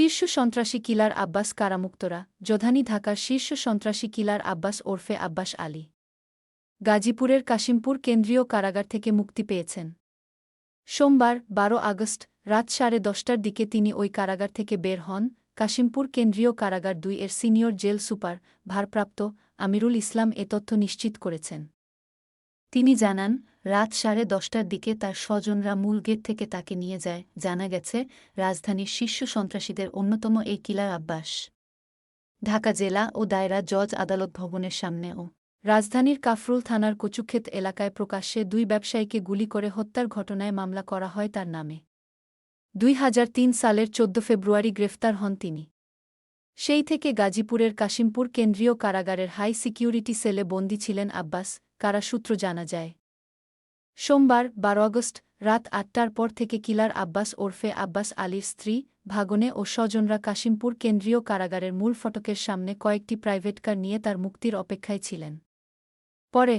শীর্ষ সন্ত্রাসী কিলার আব্বাস কারামুক্তরা, যোধানী ঢাকার শীর্ষ সন্ত্রাসী কিলার আব্বাস ওরফে আব্বাস আলী। গাজীপুরের কাশিমপুর কেন্দ্রীয় কারাগার থেকে মুক্তি পেয়েছেন। সোমবার, বারো আগস্ট, রাত সাড়ে দশটার দিকে তিনি ওই কারাগার থেকে বের হন। কাশিমপুর কেন্দ্রীয় কারাগার দুই এর সিনিয়র জেল সুপার, ভারপ্রাপ্ত আমিরুল ইসলাম এ তথ্য নিশ্চিত করেছেন। তিনি জানান রাত সাড়ে দশটার দিকে তার স্বজনরা মূল গেট থেকে তাকে নিয়ে যায়। জানা গেছে, রাজধানীর শীর্ষ সন্ত্রাসীদের অন্যতম এই কিলার আব্বাস। ঢাকা জেলা ও দায়রা জজ আদালত ভবনের সামনেও। রাজধানীর কাফরুল থানার কচুক্ষেত এলাকায় প্রকাশ্যে দুই ব্যবসায়ীকে গুলি করে হত্যার ঘটনায় মামলা করা হয় তার নামে। দুই হাজার তিন সালের চোদ্দ ফেব্রুয়ারি গ্রেফতার হন তিনি। সেই থেকে গাজীপুরের কাশিমপুর কেন্দ্রীয় কারাগারের হাই সিকিউরিটি সেলে বন্দী ছিলেন আব্বাস, কারাসূত্র জানা যায়। সোমবার, বারো আগস্ট, রাত আটটার পর থেকে কিলার আব্বাস ওরফে আব্বাস আলীর স্ত্রী, ভাগনে ও স্বজনরা কাশিমপুর কেন্দ্রীয় কারাগারের মূল ফটকের সামনে কয়েকটি প্রাইভেট কার নিয়ে তার মুক্তির অপেক্ষায় ছিলেন। পরে